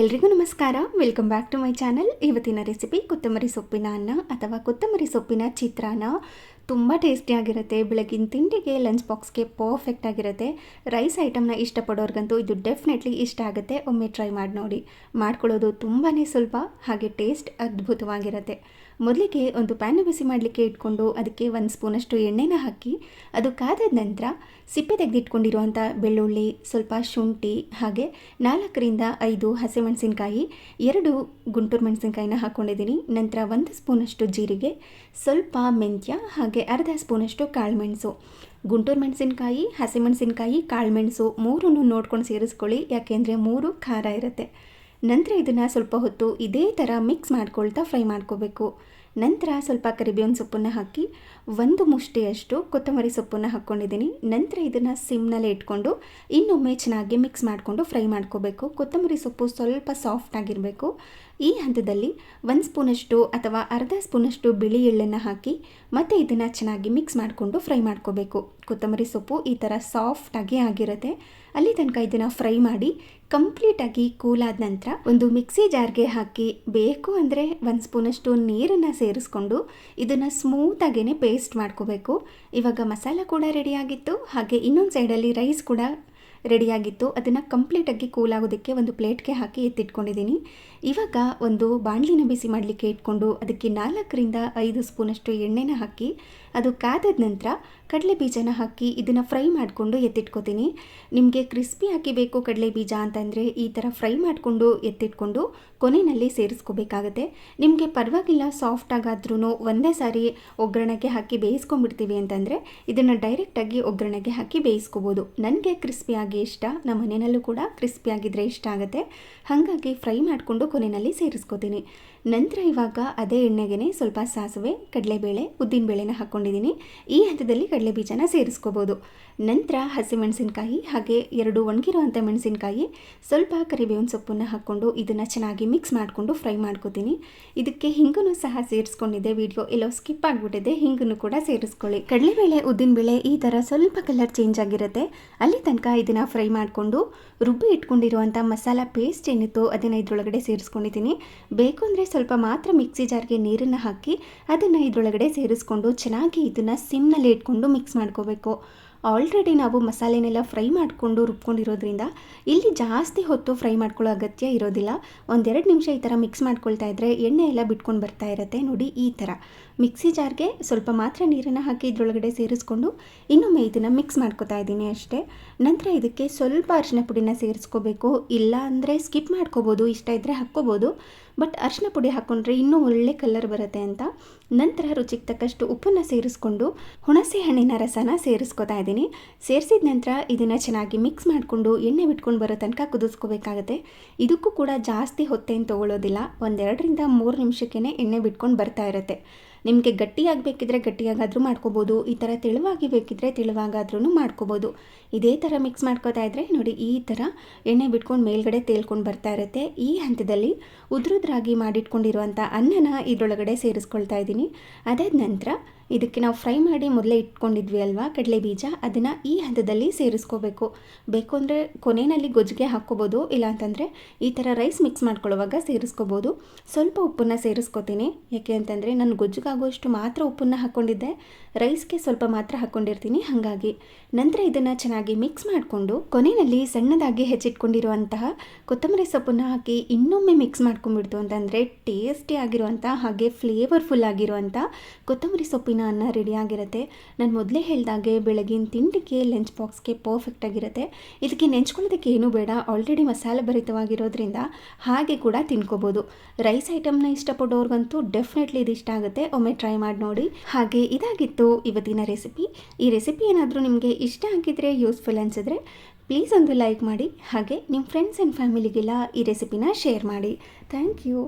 ಎಲ್ರಿಗೂ ನಮಸ್ಕಾರ. Welcome back to my channel ಇವತ್ತಿನ ರೆಸಿಪಿ ಕೊತ್ತಂಬರಿ ಸೊಪ್ಪಿನ ಅನ್ನ ಅಥವಾ ಕೊತ್ತಂಬರಿ ಸೊಪ್ಪಿನ ಚಿತ್ರಾನ್ನ. ತುಂಬ ಟೇಸ್ಟಿಯಾಗಿರುತ್ತೆ ಬೆಳಗಿನ ತಿಂಡಿಗೆ ಲಂಚ್ ಬಾಕ್ಸ್ಗೆ ಪರ್ಫೆಕ್ಟ್ ಆಗಿರುತ್ತೆ. ರೈಸ್ ಐಟಮ್ನ ಇಷ್ಟಪಡೋರ್ಗಂತೂ ಇದು ಡೆಫಿನೆಟ್ಲಿ ಇಷ್ಟ ಆಗುತ್ತೆ. ಒಮ್ಮೆ ಟ್ರೈ ಮಾಡಿ ನೋಡಿ. ಮಾಡ್ಕೊಳ್ಳೋದು ತುಂಬಾ ಸುಲಭ, ಹಾಗೆ ಟೇಸ್ಟ್ ಅದ್ಭುತವಾಗಿರುತ್ತೆ. ಮೊದಲಿಗೆ ಒಂದು ಪ್ಯಾನ್ ಬಿಸಿ ಮಾಡಲಿಕ್ಕೆ ಇಟ್ಕೊಂಡು ಅದಕ್ಕೆ ಒಂದು ಸ್ಪೂನಷ್ಟು ಎಣ್ಣೆನ ಹಾಕಿ, ಅದು ಕಾದ ನಂತರ ಸಿಪ್ಪೆ ತೆಗೆದಿಟ್ಕೊಂಡಿರುವಂಥ ಬೆಳ್ಳುಳ್ಳಿ, ಸ್ವಲ್ಪ ಶುಂಠಿ ಹಾಗೆ ನಾಲ್ಕರಿಂದ ಐದು ಹಸಿಮೆಣಸಿನ್ಕಾಯಿ, ಎರಡು ಗುಂಟೂರು ಮೆಣಸಿನ್ಕಾಯಿನ ಹಾಕ್ಕೊಂಡಿದ್ದೀನಿ ನಂತರ ಒಂದು ಸ್ಪೂನಷ್ಟು ಜೀರಿಗೆ, ಸ್ವಲ್ಪ ಮೆಂತ್ಯ ಹಾಗೆ ಅರ್ಧ ಸ್ಪೂನಷ್ಟು ಕಾಳುಮೆಣಸು. ಗುಂಟೂರು ಮೆಣಸಿನ್ಕಾಯಿ, ಹಸಿಮೆಣಸಿನ್ಕಾಯಿ, ಕಾಳುಮೆಣಸು ಮೂರನ್ನು ನೋಡ್ಕೊಂಡು ಸೇರಿಸ್ಕೊಳ್ಳಿ, ಯಾಕೆಂದರೆ ಮೂರು ಖಾರ ಇರುತ್ತೆ. ನಂತರ ಇದನ್ನು ಸ್ವಲ್ಪ ಹೊತ್ತು ಇದೇ ಥರ ಮಿಕ್ಸ್ ಮಾಡ್ಕೊಳ್ತಾ ಫ್ರೈ ಮಾಡ್ಕೋಬೇಕು. ನಂತರ ಸ್ವಲ್ಪ ಕರಿಬೇವಿನ ಸೊಪ್ಪನ್ನು ಹಾಕಿ ಒಂದು ಮುಷ್ಟಿಯಷ್ಟು ಕೊತ್ತಂಬರಿ ಸೊಪ್ಪನ್ನು ಹಾಕ್ಕೊಂಡಿದ್ದೀನಿ. ನಂತರ ಇದನ್ನು ಸಿಮ್ನಲ್ಲಿ ಇಟ್ಕೊಂಡು ಇನ್ನೊಮ್ಮೆ ಚೆನ್ನಾಗಿ ಮಿಕ್ಸ್ ಮಾಡಿಕೊಂಡು ಫ್ರೈ ಮಾಡ್ಕೋಬೇಕು. ಕೊತ್ತಂಬರಿ ಸೊಪ್ಪು ಸ್ವಲ್ಪ ಸಾಫ್ಟ್ ಆಗಿರಬೇಕು. ಈ ಹಂತದಲ್ಲಿ ಒಂದು ಸ್ಪೂನಷ್ಟು ಅಥವಾ ಅರ್ಧ ಸ್ಪೂನಷ್ಟು ಬಿಳಿ ಎಳ್ಳನ್ನು ಹಾಕಿ ಮತ್ತೆ ಇದನ್ನು ಚೆನ್ನಾಗಿ ಮಿಕ್ಸ್ ಮಾಡಿಕೊಂಡು ಫ್ರೈ ಮಾಡ್ಕೋಬೇಕು. ಕೊತ್ತಂಬರಿ ಸೊಪ್ಪು ಈ ಥರ ಸಾಫ್ಟಾಗಿ ಆಗಿರುತ್ತೆ. ಅಲ್ಲಿ ತನಕ ಇದನ್ನು ಫ್ರೈ ಮಾಡಿ ಕಂಪ್ಲೀಟಾಗಿ ಕೂಲಾದ ನಂತರ ಒಂದು ಮಿಕ್ಸಿ ಜಾರ್ಗೆ ಹಾಕಿ ಬೇಕು ಅಂದರೆ ಒಂದು ಸ್ಪೂನಷ್ಟು ನೀರನ್ನು ಸೇರಿಸ್ಕೊಂಡು ಇದನ್ನು ಸ್ಮೂತಾಗೇ ಪೇಸ್ಟ್ ಮಾಡ್ಕೋಬೇಕು. ಇವಾಗ ಮಸಾಲ ಕೂಡ ರೆಡಿಯಾಗಿತ್ತು ಹಾಗೆ ಇನ್ನೊಂದು ಸೈಡಲ್ಲಿ ರೈಸ್ ಕೂಡ ರೆಡಿಯಾಗಿತ್ತು ಅದನ್ನು ಕಂಪ್ಲೀಟಾಗಿ ಕೂಲ್ ಆಗೋದಕ್ಕೆ ಒಂದು ಪ್ಲೇಟ್ಗೆ ಹಾಕಿ ಎತ್ತಿಟ್ಕೊಂಡಿದ್ದೀನಿ. ಇವಾಗ ಒಂದು ಬಾಣಲಿನ ಬಿಸಿ ಮಾಡಲಿಕ್ಕೆ ಇಟ್ಕೊಂಡು ಅದಕ್ಕೆ ನಾಲ್ಕರಿಂದ ಐದು ಸ್ಪೂನಷ್ಟು ಎಣ್ಣೆನ ಹಾಕಿ, ಅದು ಕಾದದ ನಂತರ ಕಡಲೆ ಬೀಜನ ಹಾಕಿ ಇದನ್ನು ಫ್ರೈ ಮಾಡಿಕೊಂಡು ಎತ್ತಿಟ್ಕೋತೀನಿ. ನಿಮಗೆ ಕ್ರಿಸ್ಪಿ ಹಾಕಿ ಬೇಕು ಕಡಲೆ ಬೀಜ ಅಂತಂದರೆ ಈ ಥರ ಫ್ರೈ ಮಾಡಿಕೊಂಡು ಎತ್ತಿಟ್ಕೊಂಡು ಕೊನೆಯಲ್ಲಿ ಸೇರಿಸ್ಕೋಬೇಕಾಗತ್ತೆ. ನಿಮಗೆ ಪರವಾಗಿಲ್ಲ ಸಾಫ್ಟ್ ಆಗಾದ್ರೂ ಒಂದೇ ಸಾರಿ ಒಗ್ಗರಣೆಗೆ ಹಾಕಿ ಬೇಯಿಸ್ಕೊಂಡ್ಬಿಡ್ತೀವಿ ಅಂತಂದರೆ ಇದನ್ನು ಡೈರೆಕ್ಟಾಗಿ ಒಗ್ಗರಣೆಗೆ ಹಾಕಿ ಬೇಯಿಸ್ಕೋಬೋದು. ನನಗೆ ಕ್ರಿಸ್ಪಿಯಾಗಿ ಇಷ್ಟ ನಮ್ಮ ಮನೆಯಲ್ಲೂ ಕೂಡ ಕ್ರಿಸ್ಪಿಯಾಗಿದ್ದರೆ ಇಷ್ಟ ಆಗುತ್ತೆ. ಹಾಗಾಗಿ ಫ್ರೈ ಮಾಡಿಕೊಂಡು ಕೊನೆಯಲ್ಲಿ ಸೇರಿಸ್ಕೋತೀನಿ. ನಂತರ ಇವಾಗ ಅದೇ ಎಣ್ಣೆಗೆ ಸ್ವಲ್ಪ ಸಾಸಿವೆ, ಕಡಲೆಬೇಳೆ, ಉದ್ದಿನಬೇಳೆನ ಹಾಕ್ಕೊಂಡಿದ್ದೀನಿ ಈ ಹಂತದಲ್ಲಿ ಕಡಲೆ ಬೀಜನ ಸೇರಿಸ್ಕೋಬೋದು. ನಂತರ ಹಸಿಮೆಣಸಿನ್ಕಾಯಿ ಹಾಗೆ ಎರಡು ಒಣಗಿರುವಂಥ ಮೆಣಸಿನಕಾಯಿ, ಸ್ವಲ್ಪ ಕರಿಬೇವಿನ ಸೊಪ್ಪನ್ನು ಹಾಕ್ಕೊಂಡು ಇದನ್ನು ಚೆನ್ನಾಗಿ ಮಿಕ್ಸ್ ಮಾಡಿಕೊಂಡು ಫ್ರೈ ಮಾಡ್ಕೋತೀನಿ. ಇದಕ್ಕೆ ಹಿಂಗನ್ನು ಸಹ ಸೇರಿಸ್ಕೊಂಡಿದ್ದೆ ವಿಡಿಯೋ ಎಲ್ಲೋ ಸ್ಕಿಪ್ ಆಗಿಬಿಟ್ಟಿದೆ ಹಿಂಗನ್ನು ಕೂಡ ಸೇರಿಸ್ಕೊಳ್ಳಿ. ಕಡಲೆಬೇಳೆ, ಉದ್ದಿನಬೇಳೆ ಈ ಥರ ಸ್ವಲ್ಪ ಕಲರ್ ಚೇಂಜ್ ಆಗಿರುತ್ತೆ. ಅಲ್ಲಿ ತನಕ ಇದನ್ನು ಫ್ರೈ ಮಾಡಿಕೊಂಡು ರುಬ್ಬಿ ಇಟ್ಕೊಂಡಿರುವಂಥ ಮಸಾಲ ಪೇಸ್ಟ್ ಏನಿತ್ತು ಅದನ್ನು ಇದರೊಳಗಡೆ ಸೇರಿಸ್ಕೊಂಡಿದ್ದೀನಿ. ಬೇಕು ಅಂದರೆ ಸ್ವಲ್ಪ ಮಾತ್ರ ಮಿಕ್ಸಿ ಜಾರ್ಗೆ ನೀರನ್ನು ಹಾಕಿ ಅದನ್ನು ಇದರೊಳಗಡೆ ಸೇರಿಸ್ಕೊಂಡು ಚೆನ್ನಾಗಿ ಇದನ್ನು ಸಿಮ್ನಲ್ಲಿ ಇಟ್ಕೊಂಡು ಮಿಕ್ಸ್ ಮಾಡ್ಕೋಬೇಕು. ಆಲ್ರೆಡಿ ನಾವು ಮಸಾಲೆನೆಲ್ಲ ಫ್ರೈ ಮಾಡಿಕೊಂಡು ರುಬ್ಕೊಂಡಿರೋದ್ರಿಂದ ಇಲ್ಲಿ ಜಾಸ್ತಿ ಹೊತ್ತು ಫ್ರೈ ಮಾಡ್ಕೊಳ್ಳೋ ಅಗತ್ಯ ಇರೋದಿಲ್ಲ. ಒಂದೆರಡು ನಿಮಿಷ ಈ ಥರ ಮಿಕ್ಸ್ ಮಾಡ್ಕೊಳ್ತಾ ಇದ್ದರೆ ಎಣ್ಣೆ ಎಲ್ಲ ಬಿಟ್ಕೊಂಡು ಬರ್ತಾ ಇರುತ್ತೆ. ನೋಡಿ ಈ ಥರ ಮಿಕ್ಸಿ ಜಾರ್ಗೆ ಸ್ವಲ್ಪ ಮಾತ್ರ ನೀರನ್ನು ಹಾಕಿ ಇದರೊಳಗಡೆ ಸೇರಿಸ್ಕೊಂಡು ಇನ್ನೊಮ್ಮೆ ಇದನ್ನು ಮಿಕ್ಸ್ ಮಾಡ್ಕೋತಾ ಇದ್ದೀನಿ ಅಷ್ಟೇ. ನಂತರ ಇದಕ್ಕೆ ಸ್ವಲ್ಪ ಅರಿಶಿನ ಪುಡಿನ ಸೇರಿಸ್ಕೋಬೇಕು. ಇಲ್ಲ ಅಂದರೆ ಸ್ಕಿಪ್ ಮಾಡ್ಕೋಬೋದು, ಇಷ್ಟ ಇದ್ದರೆ ಹಾಕ್ಕೋಬೋದು. ಬಟ್ ಅರಿಶಿನ ಪುಡಿ ಹಾಕ್ಕೊಂಡ್ರೆ ಇನ್ನೂ ಒಳ್ಳೆ ಕಲರ್ ಬರುತ್ತೆ ಅಂತ. ನಂತರ ರುಚಿಗೆ ತಕ್ಕಷ್ಟು ಉಪ್ಪನ್ನು ಸೇರಿಸ್ಕೊಂಡು ಹುಣಸೆ ಹಣ್ಣಿನ ರಸನ ಸೇರಿಸ್ಕೊತಾ ಇದ್ದೀನಿ. ಸೇರಿಸಿದ ನಂತರ ಇದನ್ನು ಚೆನ್ನಾಗಿ ಮಿಕ್ಸ್ ಮಾಡಿಕೊಂಡು ಎಣ್ಣೆ ಬಿಟ್ಕೊಂಡು ಬರೋ ತನಕ ಕುದಿಸ್ಕೋಬೇಕಾಗತ್ತೆ. ಇದಕ್ಕೂ ಕೂಡ ಜಾಸ್ತಿ ಹೊತ್ತೇನು ತೊಗೊಳ್ಳೋದಿಲ್ಲ ಒಂದೆರಡರಿಂದ ಮೂರು ನಿಮಿಷಕ್ಕೇ ಎಣ್ಣೆ ಬಿಟ್ಕೊಂಡು ಬರ್ತಾ ಇರುತ್ತೆ. ನಿಮಗೆ ಗಟ್ಟಿಯಾಗಿ ಬೇಕಿದ್ರೆ ಗಟ್ಟಿಯಾಗಾದರೂ ಮಾಡ್ಕೋಬೋದು, ಈ ಥರ ತೆಳುವಾಗಿ ಬೇಕಿದ್ರೆ ತೆಳುವಾಗಾದ್ರೂ ಮಾಡ್ಕೋಬೋದು. ಇದೇ ಥರ ಮಿಕ್ಸ್ ಮಾಡ್ಕೋತಾ ಇದ್ದರೆ ನೋಡಿ, ಈ ಥರ ಎಣ್ಣೆ ಬಿಟ್ಕೊಂಡು ಮೇಲ್ಗಡೆ ತೇಲ್ಕೊಂಡು ಬರ್ತಾ ಇರುತ್ತೆ. ಈ ಹಂತದಲ್ಲಿ ಉದ್ರುದ್ರಾಗಿ ಮಾಡಿಟ್ಕೊಂಡಿರುವಂಥ ಅನ್ನನ ಇದರೊಳಗಡೆ ಸೇರಿಸ್ಕೊಳ್ತಾ ಇದ್ದೀನಿ. ಅದಾದ ನಂತರ ಇದಕ್ಕೆ ನಾವು ಫ್ರೈ ಮಾಡಿ ಮೊದಲೇ ಇಟ್ಕೊಂಡಿದ್ವಿ ಅಲ್ವಾ ಕಡಲೆ ಬೀಜ ಅದನ್ನು ಈ ಹಂತದಲ್ಲಿ ಸೇರಿಸ್ಕೋಬೇಕು. ಬೇಕು ಅಂದರೆ ಕೊನೆಯಲ್ಲಿ ಗೊಜ್ಜಿಗೆ ಹಾಕ್ಕೋಬೋದು, ಇಲ್ಲಾಂತಂದರೆ ಈ ಥರ ರೈಸ್ ಮಿಕ್ಸ್ ಮಾಡ್ಕೊಳ್ಳುವಾಗ ಸೇರಿಸ್ಕೋಬೋದು. ಸ್ವಲ್ಪ ಉಪ್ಪನ್ನು ಸೇರಿಸ್ಕೋತೀನಿ. ಯಾಕೆ ಅಂತಂದರೆ, ನಾನು ಗೊಜ್ಜಿಗಾಗುವಷ್ಟು ಮಾತ್ರ ಉಪ್ಪನ್ನು ಹಾಕ್ಕೊಂಡಿದ್ದೆ ರೈಸ್ಗೆ ಸ್ವಲ್ಪ ಮಾತ್ರ ಹಾಕ್ಕೊಂಡಿರ್ತೀನಿ ಹಾಗಾಗಿ ನಂತರ ಇದನ್ನು ಚೆನ್ನಾಗಿ ಮಿಕ್ಸ್ ಮಾಡಿಕೊಂಡು ಕೊನೆಯಲ್ಲಿ ಸಣ್ಣದಾಗಿ ಹೆಚ್ಚಿಟ್ಕೊಂಡಿರುವಂತಹ ಕೊತ್ತಂಬರಿ ಸೊಪ್ಪನ್ನು ಹಾಕಿ ಇನ್ನೊಮ್ಮೆ ಮಿಕ್ಸ್ ಮಾಡ್ಕೊಂಡ್ಬಿಡ್ತು ಅಂತಂದರೆ ಟೇಸ್ಟಿ ಆಗಿರುವಂಥ ಹಾಗೆ ಫ್ಲೇವರ್ಫುಲ್ ಆಗಿರುವಂಥ ಕೊತ್ತಂಬರಿ ಸೊಪ್ಪಿನ ಅನ್ನ ರೆಡಿಯಾಗಿರುತ್ತೆ ನಾನು ಮೊದಲೇ ಹೇಳಿದಾಗೆ ಬೆಳಗಿನ ತಿಂಡಿಗೆ ಲಂಚ್ ಬಾಕ್ಸ್ಗೆ ಪರ್ಫೆಕ್ಟ್ ಆಗಿರುತ್ತೆ. ಇದಕ್ಕೆ ನೆಂಚ್ಕೊಳ್ಳೋದಕ್ಕೆ ಏನೂ ಬೇಡ. ಆಲ್ರೆಡಿ ಮಸಾಲೆ ಭರಿತವಾಗಿರೋದ್ರಿಂದ ಹಾಗೆ ಕೂಡ ತಿನ್ಕೋಬೋದು. ರೈಸ್ ಐಟಮ್ನ ಇಷ್ಟಪಡೋರ್ಗಂತೂ ಡೆಫಿನೆಟ್ಲಿ ಇದು ಇಷ್ಟ ಆಗುತ್ತೆ. ಒಮ್ಮೆ ಟ್ರೈ ಮಾಡಿ ನೋಡಿ. ಹಾಗೆ ಇದಾಗಿತ್ತು ಇವತ್ತಿನ ರೆಸಿಪಿ ಈ ರೆಸಿಪಿ ಏನಾದರೂ ನಿಮಗೆ ಇಷ್ಟ ಆಗಿದ್ರೆ ಯೂಸ್ಫುಲ್ ಅನಿಸಿದ್ರೆ ಪ್ಲೀಸ್ ಒಂದು ಲೈಕ್ ಮಾಡಿ. ಹಾಗೆ ನಿಮ್ಮ ಫ್ರೆಂಡ್ಸ್ ಆ್ಯಂಡ್ ಫ್ಯಾಮಿಲಿಗೆಲ್ಲ ಈ ರೆಸಿಪಿನ ಶೇರ್ ಮಾಡಿ. Thank you